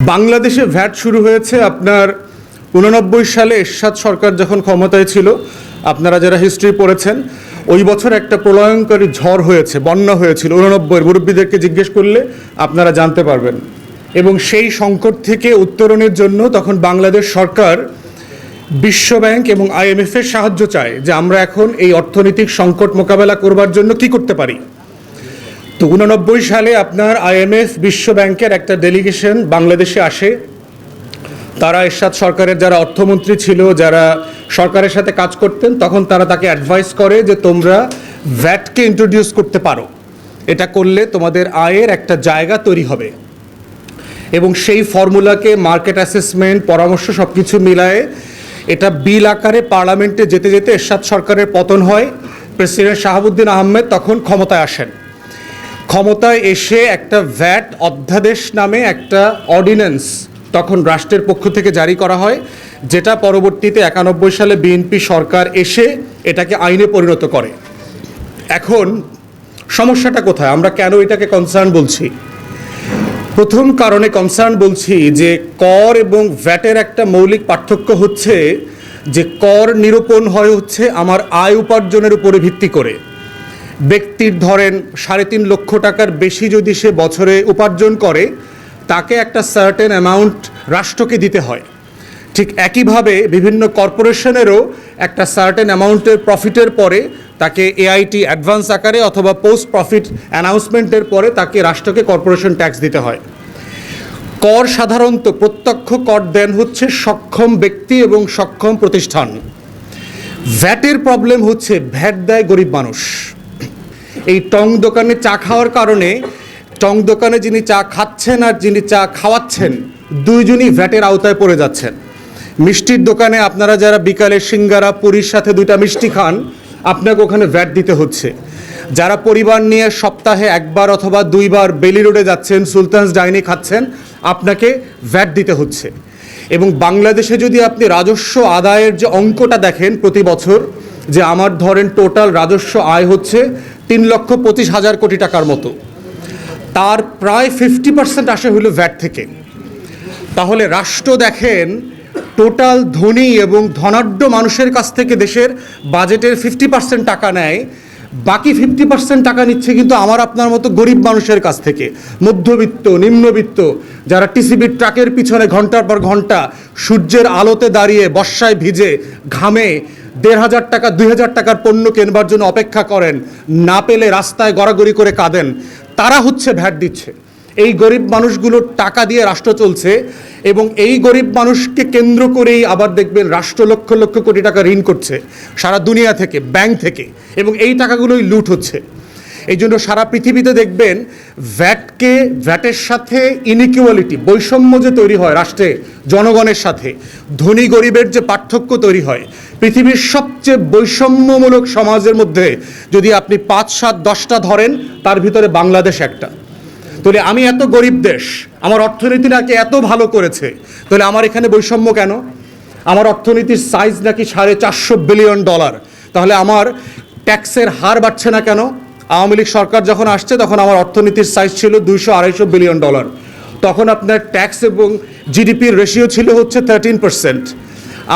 বাংলাদেশে ভ্যাট শুরু হয়েছে আপনার উননব্বই সালে এরশাদ সরকার যখন ক্ষমতায় ছিল, আপনারা যারা হিস্ট্রি পড়েছেন, ওই বছর একটা প্রলয়ঙ্করী ঝড় হয়েছে, বন্যা হয়েছিল উননব্বইয়ের। মুরব্বীদেরকে জিজ্ঞেস করলে আপনারা জানতে পারবেন। এবং সেই সংকট থেকে উত্তরণের জন্য তখন বাংলাদেশ সরকার বিশ্বব্যাংক এবং আইএমএফের সাহায্য চায় যে আমরা এখন এই অর্থনৈতিক সংকট মোকাবেলা করবার জন্য কি করতে পারি। তো উননব্বই সালে আপনার আইএমএফ বিশ্ব ব্যাংকের একটা ডেলিগেশন বাংলাদেশে আসে। তারা এরশাদ সরকারের যারা অর্থমন্ত্রী ছিল, যারা সরকারের সাথে কাজ করতেন, তখন তারা তাকে অ্যাডভাইস করে যে তোমরা ভ্যাটকে ইন্ট্রোডিউস করতে পারো। এটা করলে তোমাদের আয়ের একটা জায়গা তৈরি হবে। এবং সেই ফর্মুলাকে মার্কেট অ্যাসেসমেন্ট পরামর্শ সব কিছু মিলায়ে এটা বিল আকারে পার্লামেন্টে যেতে যেতে এরশাদ সরকারের পতন হয়। প্রেসিডেন্ট শাহাবুদ্দিন আহমেদ তখন ক্ষমতায় আসেন। ক্ষমতায় এসে একটা ভ্যাট অধ্যাদেশ নামে একটা অর্ডিন্যান্স তখন রাষ্ট্রের পক্ষ থেকে জারি করা হয়, যেটা পরবর্তীতে একানব্বই সালে বিএনপি সরকার এসে এটাকে আইনে পরিণত করে। এখন সমস্যাটা কোথায়? আমরা কেন এটাকে কনসার্ন বলছি? প্রথম কারণে কনসার্ন বলছি যে কর এবং ভ্যাটের একটা মৌলিক পার্থক্য হচ্ছে যে কর নিরূপণ হয় হচ্ছে আমার আয় উপার্জনের উপরে ভিত্তি করে। ব্যক্তির ধরেন সাড়ে তিন লক্ষ টাকার বেশি যদি সে বছরে উপার্জন করে, তাকে একটা সার্টেন অ্যামাউন্ট রাষ্ট্রকে দিতে হয়। ঠিক একইভাবে বিভিন্ন কর্পোরেশনেরও একটা সার্টেন অ্যামাউন্টের প্রফিটের পরে তাকে এআইটি অ্যাডভান্স আকারে অথবা পোস্ট প্রফিট অ্যানাউন্সমেন্টের পরে তাকে রাষ্ট্রকে কর্পোরেশন ট্যাক্স দিতে হয়। কর সাধারণত প্রত্যক্ষ কর দেন হচ্ছে সক্ষম ব্যক্তি এবং সক্ষম প্রতিষ্ঠান। ভ্যাটের প্রবলেম হচ্ছে ভ্যাট দেয় গরিব মানুষ। এই টং দোকানে চা খাওয়ার কারণে, টং দোকানে যিনি চা খাচ্ছেন আর যিনি চা খাওয়াচ্ছেন, দুইজনই ভ্যাটের আওতায় পড়ে যাচ্ছেন। মিষ্টির দোকানে আপনারা যারা বিকালে সিঙ্গারা, পুরীর সাথে দুইটা মিষ্টি খান, আপনাকে ওখানে ভ্যাট দিতে হচ্ছে। যারা পরিবার নিয়ে সপ্তাহে একবার অথবা দুইবার বেলি রোডে যাচ্ছেন, সুলতানস ডাইনি খাচ্ছেন, আপনাকে ভ্যাট দিতে হচ্ছে। এবং বাংলাদেশে যদি আপনি রাজস্ব আদায়ের যে অঙ্কটা দেখেন প্রতি বছর, যে আমার ধরেন টোটাল রাজস্ব আয় হচ্ছে তিন লক্ষ পঁচিশ হাজার কোটি টাকার মতো। তার প্রায় ফিফটি পার্সেন্ট আসে হলো ভ্যাট থেকে। তাহলে রাষ্ট্র দেখেন টোটাল ধনী এবং ধনাঢ্য মানুষের কাছ থেকে দেশের বাজেটের ফিফটি পার্সেন্ট টাকা নেয়। বাকি ফিফটি পার্সেন্ট টাকা নিচ্ছে কিন্তু আমার আপনার মতো গরিব মানুষের কাছ থেকে। মধ্যবিত্ত, নিম্নবিত্ত, যারা টিসিবির ট্রাকের পিছনে ঘণ্টার পর ঘণ্টা সূর্যের আলোতে দাঁড়িয়ে, বর্ষায় ভিজে, ঘামে দেড় হাজার টাকা, দুই হাজার টাকার পণ্য কেনবার জন্য অপেক্ষা করেন। না পেলে রাস্তায় গড়াগড়ি করে কাঁদেন। তারা হচ্ছে ভ্যাট দিচ্ছে। এই গরিব মানুষগুলোর টাকা দিয়ে রাষ্ট্র চলছে এবং এই গরিব মানুষকে কেন্দ্র করেই আবার দেখবেন রাষ্ট্র লক্ষ লক্ষ কোটি টাকা ঋণ করছে সারা দুনিয়া থেকে, ব্যাংক থেকে এবং এই টাকাগুলোই লুট হচ্ছে। এই জন্য সারা পৃথিবীতে দেখবেন ভ্যাটকে, ভ্যাটের সাথে ইনিকুয়ালিটি, বৈষম্য যে তৈরি হয় রাষ্ট্রে, জনগণের সাথে, ধনী গরিবের যে পার্থক্য তৈরি হয় পৃথিবীর সবচেয়ে বৈষম্যমূলক সমাজের মধ্যে যদি আপনি পাঁচ, সাত, দশটা ধরেন, তার ভিতরে বাংলাদেশ একটা। তাহলে আমি এত গরিব দেশ, আমার অর্থনীতি নাকি এত ভালো করেছে, তাহলে আমার এখানে বৈষম্য কেন? আমার অর্থনীতির সাইজ নাকি সাড়ে চারশো বিলিয়ন ডলার তাহলে আমার ট্যাক্সের হার বাড়ছে না কেন? আওয়ামী লীগ সরকার যখন আসছে, তখন আমার অর্থনীতির সাইজ ছিল দুইশো আড়াইশো বিলিয়ন ডলার তখন আপনার ট্যাক্স এবং জিডিপির রেশিও ছিল হচ্ছে থার্টিন পার্সেন্ট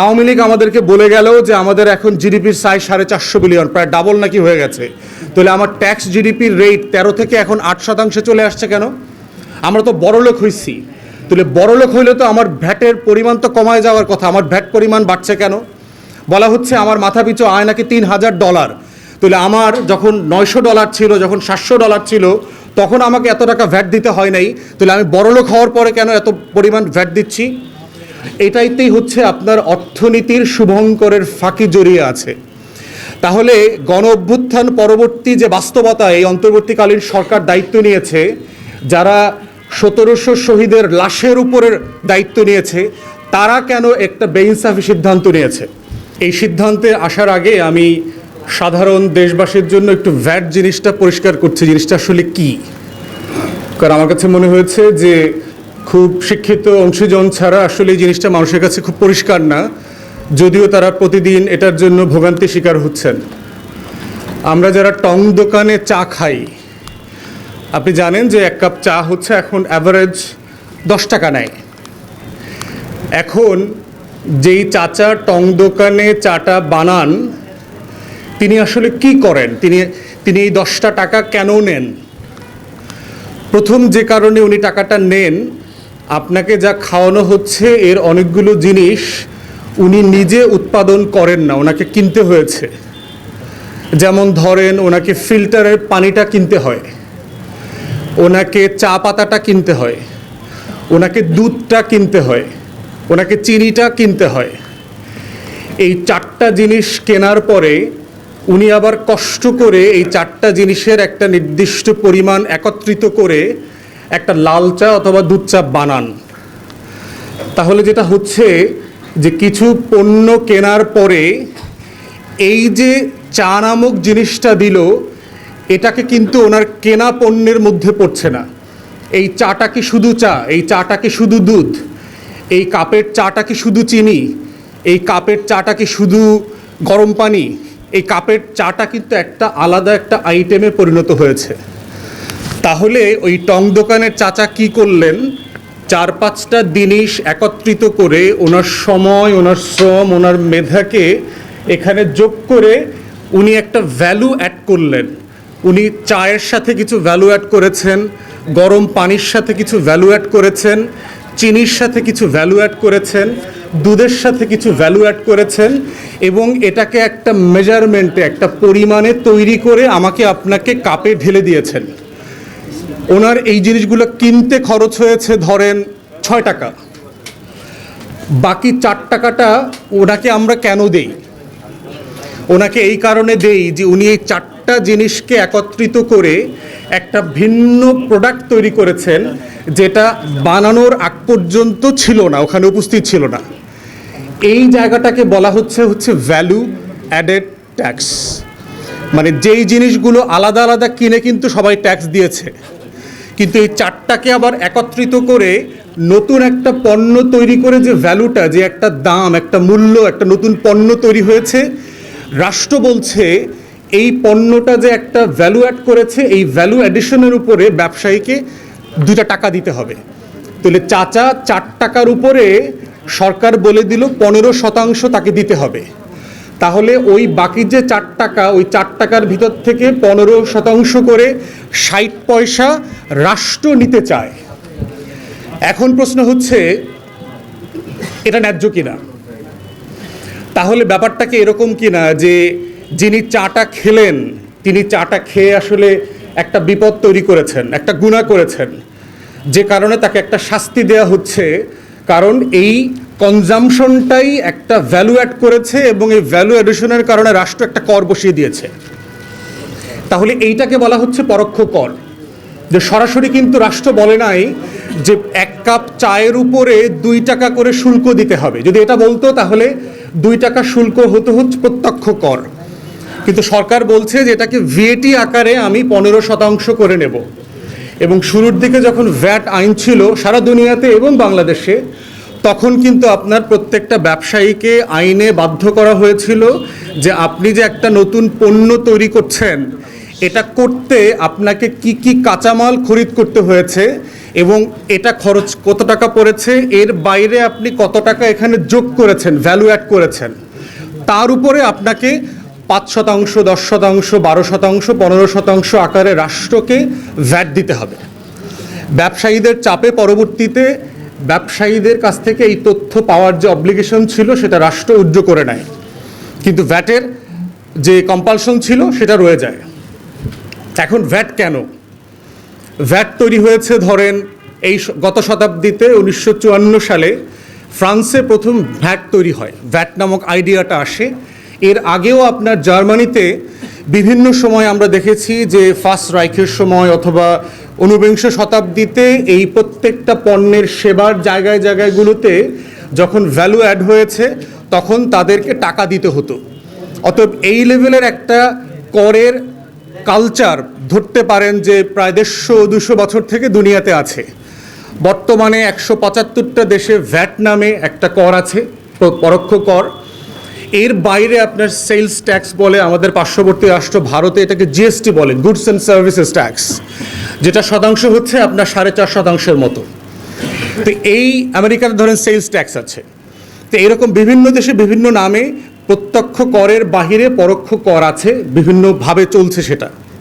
আওয়ামী লীগ আমাদেরকে বলে গেল যে আমাদের এখন জিডিপির সাইজ সাড়ে চারশো বিলিয়ন প্রায় ডাবল নাকি হয়ে গেছে। তাহলে আমার ট্যাক্স জিডিপির রেট তেরো থেকে এখন আট শতাংশে চলে আসছে কেন? আমরা তো বড়লোক হইছি। তাহলে বড়লোক হইলে তো আমার ভ্যাটের পরিমাণ তো কমায় যাওয়ার কথা। আমার ভ্যাট পরিমাণ বাড়ছে কেন? বলা হচ্ছে আমার মাথা পিছু আয় নাকি তিন হাজার ডলার তাহলে আমার যখন নয়শো ডলার ছিল, যখন সাতশো ডলার ছিল, তখন আমাকে এত টাকা ভ্যাট দিতে হয় নাই। তাহলে আমি বড়লোক হওয়ার পরে কেন এত পরিমাণ ভ্যাট দিচ্ছি? এটাইতেই হচ্ছে আপনার অর্থনীতির শুভঙ্করের ফাঁকি জড়িয়ে আছে। তাহলে গণ অভ্যুত্থান পরবর্তী যে বাস্তবতা, এই অন্তর্বর্তীকালীন সরকার দায়িত্ব নিয়েছে, যারা সতেরোশো শহীদের লাশের উপরের দায়িত্ব নিয়েছে, তারা কেন একটা বেইনসাফি সিদ্ধান্ত নিয়েছে? এই সিদ্ধান্তে আসার আগে আমি সাধারণ দেশবাসীর জন্য একটু ভ্যাট জিনিসটা পরিষ্কার করছি। জিনিসটা আসলে কী? কারণ আমার কাছে মনে হয়েছে যে খুব শিক্ষিত অংশীজন ছাড়া আসলে এই জিনিসটা মানুষের কাছে খুব পরিষ্কার না, যদিও তারা প্রতিদিন এটার জন্য ভোগান্তি শিকার হচ্ছেন। আমরা যারা টং দোকানে চা খাই, আপনি জানেন যে এক কাপ চা হচ্ছে এখন অ্যাভারেজ দশ টাকা নেয়। এখন যেই চাচা টং দোকানে চাটা বানান, তিনি আসলে কি করেন? তিনি তিনি এই দশটা টাকা কেন নেন? প্রথম যে কারণে উনি টাকাটা নেন আপনাকে যা খাওয়ানো হচ্ছে, এর অনেকগুলো জিনিস উনি নিজে উৎপাদন করেন না, ওনাকে কিনতে হয়েছে। যেমন ধরেন, ওনাকে ফিল্টারের পানিটা কিনতে হয়, ওনাকে চা পাতাটা কিনতে হয়, ওনাকে দুধটা কিনতে হয়, ওনাকে চিনিটা কিনতে হয়। এই চারটা জিনিস কেনার পরে উনি আবার কষ্ট করে এই চারটা জিনিসের একটা নির্দিষ্ট পরিমাণ একত্রিত করে একটা লাল চা অথবা দুধ চা বানান। তাহলে যেটা হচ্ছে যে কিছু পণ্য কেনার পরে এই যে চা নামক জিনিসটা দিল, এটাকে কিন্তু ওনার কেনা পণ্যের মধ্যে পড়ছে না। এই চাটা কি শুধু চা? এই চাটা কি শুধু দুধ? এই কাপের চাটা কি শুধু চিনি? এই কাপের চাটা কি শুধু গরম পানি? এই কাপের চাটা কিন্তু একটা আলাদা একটা আইটেমে পরিণত হয়েছে। তাহলে ওই টং দোকানের চাচা কি করলেন? চার পাঁচটা জিনিস একত্রিত করে ওনার সময়, ওনার শ্রম, ওনার মেধাকে এখানে যোগ করে উনি একটা ভ্যালু অ্যাড করলেন। উনি চায়ের সাথে কিছু ভ্যালু অ্যাড করেছেন, গরম পানির সাথে কিছু ভ্যালু অ্যাড করেছেন, চিনির সাথে কিছু ভ্যালু অ্যাড করেছেন, দুধের সাথে কিছু ভ্যালু অ্যাড করেছেন এবং এটাকে একটা মেজারমেন্টে একটা পরিমাণে তৈরি করে আমাকে আপনাকে কাপে ঢেলে দিয়েছেন। ওনার এই জিনিসগুলো কিনতে খরচ হয়েছে ধরেন ছয় টাকা। বাকি চার টাকাটা ওনাকে আমরা কেন দেই? ওনাকে এই কারণে দেই যে উনি এই চারটা জিনিসকে একত্রিত করে একটা ভিন্ন প্রোডাক্ট তৈরি করেছেন যেটা বানানোর আগ পর্যন্ত ছিল না, ওখানে উপস্থিত ছিল না। এই জায়গাটাকে বলা হচ্ছে হচ্ছে ভ্যালু অ্যাডেড ট্যাক্স মানে যেই জিনিসগুলো আলাদা আলাদা কিনে কিন্তু সবাই ট্যাক্স দিয়েছে। কিন্তু এই চারটাকে আবার একত্রিত করে নতুন একটা পণ্য তৈরি করে যে ভ্যালুটা যে একটা দাম, একটা মূল্য, একটা নতুন পণ্য তৈরি হয়েছে, রাষ্ট্র বলছে এই পণ্যটা যে একটা ভ্যালু অ্যাড করেছে, এই ভ্যালু অ্যাডিশনের উপরে ব্যবসায়ীকে দুটা টাকা দিতে হবে। তাহলে চাচা, চার টাকার উপরে সরকার বলে দিল, পনেরো শতাংশ তাকে দিতে হবে। তাহলে ওই বাকি যে চার টাকা, ওই চার টাকার ভিতর থেকে পনেরো শতাংশ করে ষাট পয়সা রাষ্ট্র নিতে চায়। এখন প্রশ্ন হচ্ছে, এটা ন্যায্য কিনা? তাহলে ব্যাপারটাকে এরকম কিনা যে যিনি চাটা খেলেন, তিনি চাটা খেয়ে আসলে একটা বিপদ তৈরি করেছেন, একটা গুণা করেছেন। যে কারণে তাকে একটা শাস্তি দেয়া হচ্ছে, কারণ এই কনজামশনটাই একটা ভ্যালু অ্যাড করেছে এবং এই ভ্যালু অ্যাডিশনের কারণে রাষ্ট্র একটা কর বসিয়ে দিয়েছে। তাহলে এইটাকে বলা হচ্ছে পরোক্ষ কর। যে সরাসরি কিন্তু রাষ্ট্র বলে নাই যে এক কাপ চায়ের উপরে দুই টাকা করে শুল্ক দিতে হবে। যদি এটা বলতো তাহলে দুই টাকা শুল্ক হতো হচ্ছে প্রত্যক্ষ কর। কিন্তু সরকার বলছে যে এটাকে ভিএটি আকারে আমি পনেরো শতাংশ করে নেব। এবং শুরুর দিকে যখন ভ্যাট আইন ছিল সারা দুনিয়াতে এবং বাংলাদেশে তখন কিন্তু আপনার প্রত্যেকটা ব্যবসায়ীকে আইনে বাধ্য করা হয়েছিল যে আপনি যে একটা নতুন পণ্য তৈরি করছেন, এটা করতে আপনাকে কি কি কাঁচামাল খরিদ করতে হয়েছে এবং এটা খরচ কত টাকা পড়েছে, এর বাইরে আপনি কত টাকা এখানে যোগ করেছেন ভ্যালু অ্যাড করেছেন, তার উপরে আপনাকে পাঁচ শতাংশ, দশ শতাংশ, বারো শতাংশ, পনেরো শতাংশ আকারে রাষ্ট্রকে ভ্যাট দিতে হবে। ব্যবসায়ীদের চাপে পরবর্তীতে ব্যবসায়ীদের কাছ থেকে এই তথ্য পাওয়ার যে অব্লিগেশন ছিল, সেটা রাষ্ট্র উজ্জ করে নেয়। কিন্তু ভ্যাটের যে কম্পালশন ছিল, সেটা রয়ে যায়। এখন ভ্যাট কেন? ভ্যাট তৈরি হয়েছে, ধরেন, এই গত শতাব্দীতে উনিশশো চুয়ান্ন সালে ফ্রান্সে প্রথম ভ্যাট তৈরি হয়। ভ্যাট নামক আইডিয়াটা আসে। এর আগেও আপনার জার্মানিতে বিভিন্ন সময় আমরা দেখেছি যে ফার্স্ট রাইখের সময় অথবা ঊনবিংশ শতাব্দীতে এই প্রত্যেকটা পণ্যের সেবার জায়গায় জায়গাগুলোতে যখন ভ্যালু অ্যাড হয়েছে, তখন তাদেরকে টাকা দিতে হতো। অতএব এই লেভেলের একটা করের কালচার ধরতে পারেন যে প্রায় দেড়শো, দুশো বছর থেকে দুনিয়াতে আছে। বর্তমানে একশো পঁচাত্তরটা দেশে ভ্যাট নামে একটা কর আছে, পরোক্ষ কর। এর বাইরে আপনার সেলস ট্যাক্স বলে আমাদের পার্শ্ববর্তী রাষ্ট্র ভারতে এটাকে জিএসটি বলে গুডস অ্যান্ড সার্ভিসেস ট্যাক্স যেটা শতাংশ হচ্ছে আপনার সাড়ে চার শতাংশের মতো। তো এই আমেরিকার ধরেন সেলস ট্যাক্স আছে। তো এরকম বিভিন্ন দেশে বিভিন্ন নামে প্রত্যক্ষ করের বাহিরে পরোক্ষ কর আছে, বিভিন্নভাবে চলছে সেটা।